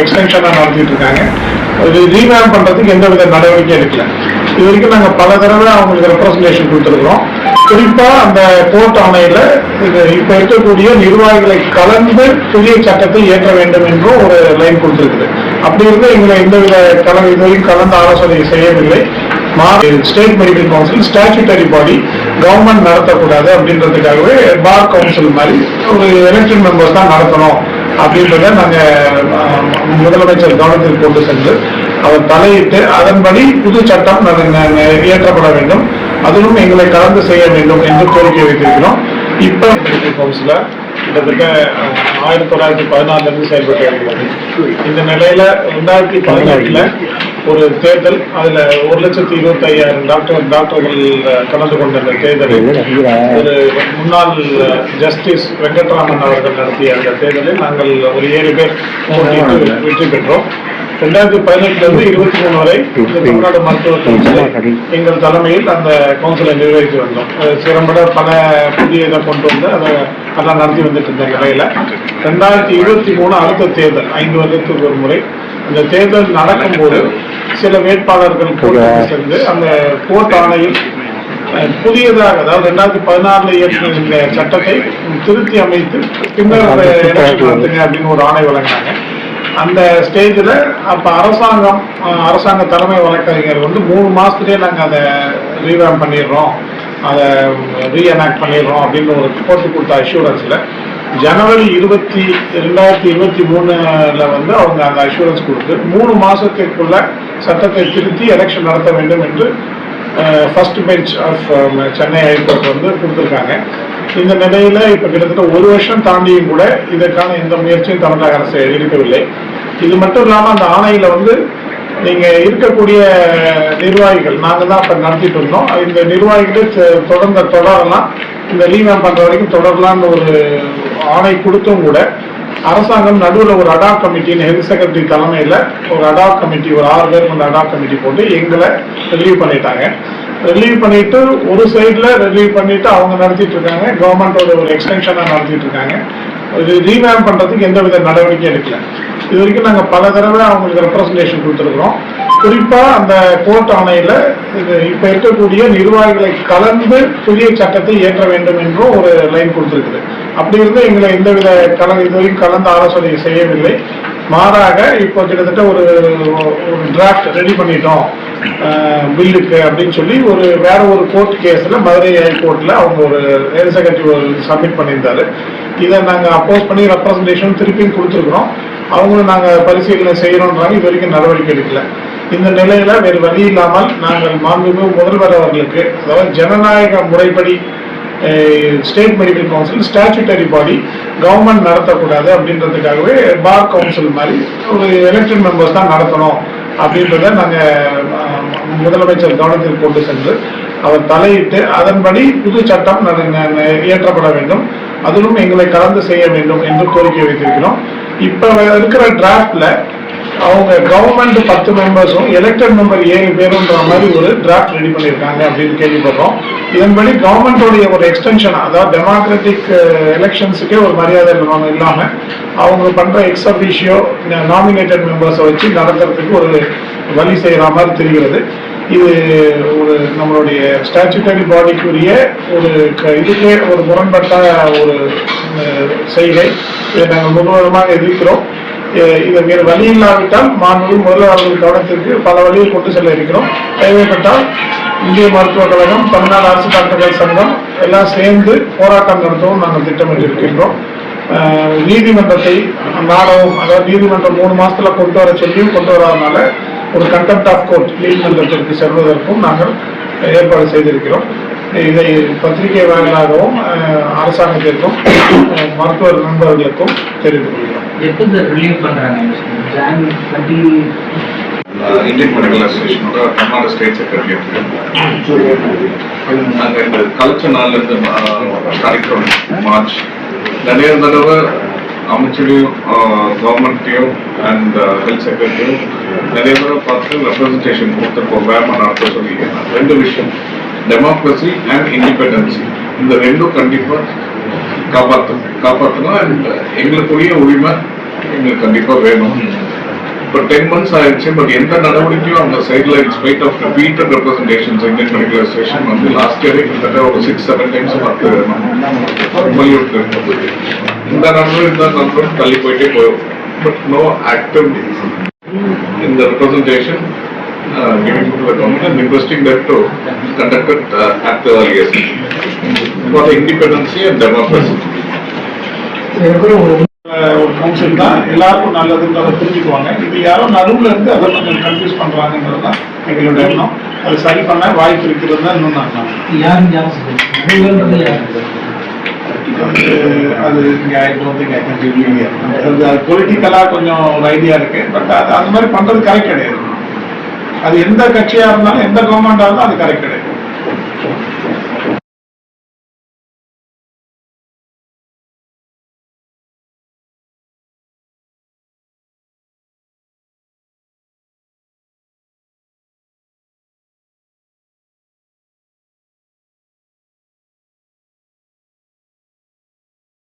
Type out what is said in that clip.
எக்ஸ்டென்ஷனாக நடத்திட்டு இருக்காங்க இது ரீவேம் பண்ணுறதுக்கு எந்த வித நடவடிக்கை எடுக்கல. இது வரைக்கும் நாங்கள் பல தடவை அவங்களுக்கு ரெப்ரசன்டேஷன் கொடுத்துருக்குறோம். குறிப்பாக அந்த கோர்ட் ஆணையில் இது இப்போ இருக்கக்கூடிய நிர்வாகிகளை கலந்து புதிய சட்டத்தை இயற்ற வேண்டும் என்றும் ஒரு லைன் கொடுத்துருக்குது. அப்படி இருந்து எங்களை எந்தவித கல இதுவரையும் கலந்து ஆலோசனை செய்யவில்லை. State medical council statutory body government நடத்தக்கூடாது அப்படின்றதுக்காகவே பார் கவுன்சில் மாதிரி ஒரு எலெக்ஷன் மெம்பர்ஸ் தான் நடத்தணும். அப்படின்றத நாங்கள் முதலமைச்சர் கவனத்தில் கொண்டு சென்று அவர் தலையிட்டு அதன்படி புது சட்டம் இயற்றப்பட வேண்டும். அதிலும் எங்களை கலந்து செய்ய வேண்டும் என்று கோரிக்கை வைத்திருக்கிறோம். இப்ப கவுன்சில கிட்டத்தட்ட ஆயிரத்தி தொள்ளாயிரத்தி பதினாலுல இருந்து செயல்பட்டு வருகிறது. இந்த நிலையில ரெண்டாயிரத்தி பதினெட்டுல ஒரு தேர்தல் அதுல ஒரு லட்சத்தி இருபத்தி ஐயாயிரம் டாக்டர் டாக்டர்கள் கலந்து கொண்ட அந்த தேர்தலில் ஒரு முன்னாள் ஜஸ்டிஸ் வெங்கட்ராமன் அவர்கள் நடத்திய அந்த தேர்தலில் நாங்கள் ஒரு ஏழு பேர் வெற்றி பெற்றோம். ரெண்டாயிரத்தி பதினெட்டுல இருந்து இருபத்தி மூணு வரை தமிழ்நாடு மருத்துவ கவுன்சிலை எங்கள் தலைமையில் அந்த கவுன்சிலை நிர்வகித்து வந்தோம். சிறம்பட பல புதிய இதை கொண்டு வந்து அதை எல்லாம் நடத்தி வந்துட்டு இருந்த நிலையில ரெண்டாயிரத்தி இருபத்தி மூணு அடுத்த தேர்தல் ஐந்து வருடத்துக்கு ஒரு முறை அந்த தேர்தல் நடக்கும்போது சில வேட்பாளர்கள் சேர்ந்து அந்த கோர்ட் ஆணையில் புதியதாக அதாவது ரெண்டாயிரத்தி பதினாறுல இயற்றின இந்த சட்டத்தை திருத்தி அமைத்து பின்னர் அப்படின்னு ஒரு ஆணை வழங்கினாங்க. அந்த ஸ்டேஜில் அப்போ அரசாங்கம் அரசாங்க தலைமை வழக்கறிஞர் வந்து மூணு மாசத்துலயே நாங்கள் அதை ரீவேம் பண்ணிடுறோம். அதை ரீஎனாக்ட் பண்ணிடுறோம் அப்படின்னு ஒரு போட்டு கொடுத்த அஷூரன்ஸில் ஜனவரி இருபத்தி ரெண்டாயிரத்தி இருபத்தி மூணுல வந்து அவங்க அந்த அஷூரன்ஸ் கொடுத்து மூணு மாசத்துக்குள்ள சட்டத்தை திருத்தி எலெக்ஷன் நடத்த வேண்டும் என்று first bench of Chennai high court வந்து கொடுத்துருக்காங்க. இந்த நிலையில இப்போ கிட்டத்தட்ட ஒரு வருஷம் தாண்டியும் கூட இதற்கான எந்த முயற்சியும் தமிழக அரசு எடுக்கவில்லை. இது மட்டும் இல்லாமல் அந்த ஆணையில வந்து நீங்க இருக்கக்கூடிய நிர்வாகிகள் நாங்கள் தான் இப்போ நடத்திட்டு இருந்தோம். இந்த நிர்வாகிகள் தொடர்ந்த தொடரலாம் இந்த லீவ் பண்ற வரைக்கும் தொடரலாம்னு ஒரு ஆணை கொடுத்தும் கூட அரசாங்கம் நடுவில் ஒரு அடா கமிட்டின்னு ஹெல்த் செக்ரட்டரி தலைமையில் ஒரு அடா கமிட்டி ஒரு ஆறு பேர் கொண்ட அடா கமிட்டி போட்டு எங்களை ரிலீவ் பண்ணிட்டாங்க. ரிலீவ் பண்ணிட்டு ஒரு சைடில் ரிலீவ் பண்ணிட்டு அவங்க நடத்திட்டு இருக்காங்க. கவர்மெண்டோட ஒரு எக்ஸ்டென்ஷனாக நடத்திட்டு இருக்காங்க. இது ரீவேம் பண்ணுறதுக்கு எந்த வித நடவடிக்கையும் எடுக்கல. இது வரைக்கும் நாங்கள் பல தடவை அவங்களுக்கு ரெப்ரசன்டேஷன் கொடுத்துருக்குறோம். குறிப்பாக அந்த கோர்ட் ஆணையில் இது இப்போ இருக்கக்கூடிய நிர்வாகிகளை கலந்து புதிய சட்டத்தை இயற்ற வேண்டும் என்றும் ஒரு லைன் கொடுத்துருக்குது. அப்படி இருந்து எங்களை எந்தவித கல இது வரைக்கும் கலந்து ஆலோசனை செய்யவில்லை. மாறாக இப்போ கிட்டத்தட்ட ஒரு ஒரு டிராஃப்ட் ரெடி பண்ணிட்டோம். பில்லுக்கு அப்படின்னு சொல்லி ஒரு வேற ஒரு கோர்ட் கேஸில் மதுரை ஹைகோர்ட்டில் அவங்க ஒரு செக்ரட்டரி சப்மிட் பண்ணியிருந்தாரு. இதை நாங்கள் அப்போஸ் பண்ணி ரெப்ரசன்டேஷன் திருப்பியும் கொடுத்துருக்குறோம். அவங்களும் நாங்கள் பரிசீலனை செய்கிறோன்றாங்க இது வரைக்கும் நடவடிக்கை எடுக்கல. இந்த நிலையில் வேறு வழி இல்லாமல் நாங்கள் மாண்புமிகு முதல்வர் அவர்களுக்கு அதாவது ஜனநாயக முறைப்படி state medical council statutory body government நடத்தக்கூடாது அப்படின்றதுக்காகவே பார் கவுன்சில் மாதிரி ஒரு எலெக்டட் மெம்பர்ஸ் தான் நடத்தணும் அப்படின்றத நாங்கள் முதலமைச்சர் கவனத்தில் கொண்டு சென்று அவர் தலையிட்டு அதன்படி புது சட்டம் இயற்றப்பட வேண்டும். அதிலும் எங்களை கலந்து செய்ய வேண்டும் என்று கோரிக்கை வைத்திருக்கிறோம். இப்போ இருக்கிற டிராஃப்டில் அவங்க கவர்மெண்ட் பத்து மெம்பர்ஸும் எலெக்டட் மெம்பர் ஏழு பேருன்ற மாதிரி ஒரு டிராஃப்ட் ரெடி பண்ணியிருக்காங்க அப்படின்னு கேள்விப்படுறோம் இதன்படி கவர்மெண்டோடைய ஒரு எக்ஸ்டென்ஷன் அதாவது டெமோக்ராட்டிக் எலெக்ஷன்ஸுக்கே uh, ஒரு மரியாதை இல்லாமல் இல்லாமல் அவங்க பண்ற எக்ஸ் அபிஷியோ நாமினேட்டட் மெம்பர்ஸை வச்சு நடத்துறதுக்கு ஒரு வழி செய்கிற மாதிரி தெரிகிறது. இது ஒரு நம்மளுடைய ஸ்டாச்சுட்டரி பாடிக்குரிய ஒரு க- இதுக்கே ஒரு முரண்பட்ட ஒரு அஹ், செய்கை. இதை நாங்கள் முழுவதுமாக எதிர்க்கிறோம். இதை வேறு வழி இல்லாவிட்டால் மாணவர்கள் முதலாளர்கள் கவனத்திற்கு பல வழியை கொண்டு செல்ல இருக்கிறோம். தேவைப்பட்டால் இந்திய மருத்துவக் கழகம் தமிழ்நாடு அரசு டாக்டர்கள் சங்கம் எல்லாம் சேர்ந்து போராட்டம் நடத்தவும் நாங்கள் திட்டமிட்டு இருக்கின்றோம் நீதிமன்றத்தை நாடவும் அதாவது நீதிமன்றம் மூணு மாசத்துல கொண்டு வர சொல்லியும் கொண்டு வராதனால ஒரு கண்டெம்ட் ஆஃப் கோர்ட் நீதிமன்றத்திற்கு செல்வதற்கும் நாங்கள் ஏற்பாடு செய்திருக்கிறோம். இதை பத்திரிகை வாயிலாகவும் அரசாங்கத்திற்கும் மருத்துவர் நண்பர்களுக்கும் தெரிவித்துக் கொள்கிறோம். எப்போ சார் ரிலீவ் பண்றாங்க? ஜான் டுவெண்ட்டி இந்தியன் மெடிக்கல் அசோசியேஷனோட தமிழ்நாடு ஸ்டேட் செக்ரட்டரி நாங்கள் இந்த கல்ச்சர் நாள்லேருந்து மார்ச். நிறைய தடவை அமைச்சரையும் கவர்மெண்ட்டையும் அண்ட் ஹெல்த் செக்ரட்டரியும் நிறைய தடவை பார்த்து ரெப்ரஸன்டேஷன் கொடுத்துருக்கோம் வேம நடத்த சொல்லி ரெண்டு விஷயம் டெமோக்ரஸி அண்ட் இண்டிபெண்டன்சி இந்த ரெண்டும் கண்டிப்பாக காப்பாற்றணும் காப்பாற்றணும் அண்ட் uh, எங்களுக்குரிய உரிமை எங்களுக்கு கண்டிப்பாக வேணும். இப்போ டென் மந்த்ஸ் ஆயிடுச்சு. பட் எந்த நடவடிக்கையும் அந்த சைடில் in spite of repeated representations Indian medical association வந்து லாஸ்ட் இயரே கிட்டத்தட்ட ஒரு சிக்ஸ் செவன் டைம்ஸ் பார்த்து வலியுறுத்தி இருந்தது இந்த நண்பர் இந்த நண்பரும் தள்ளி போயிட்டே போயிடும். பட் நோ ஆக்டிவ் இந்த representation giving to the government and requesting them to conduct it uh, at the earliest for the independency and democracy. ஒரு கவுன்சில் தான் எல்லாருக்கும் நல்லதுன்றதை புரிஞ்சுக்குவாங்க இது யாரும் நடுவில் இருந்து அதை கொஞ்சம் கன்ஃபியூஸ் பண்ணுறாங்கன்றது தான் எங்களோட எண்ணம் அது சரி பண்ண வாய்ப்பு இருக்கிறது தான் இன்னும் நான் நம்புறேன். யாரும் ஜாஸ்தி அது அது பொலிட்டிக்கலாக கொஞ்சம் ஒரு ஐடியா இருக்கு பட் அது அந்த மாதிரி பண்ணுறது கரெக்ட் கிடையாது அது எந்த கட்சியா இருந்தாலும் எந்த கவர்மெண்டா இருந்தாலும் அது கரெக்ட் கிடையாது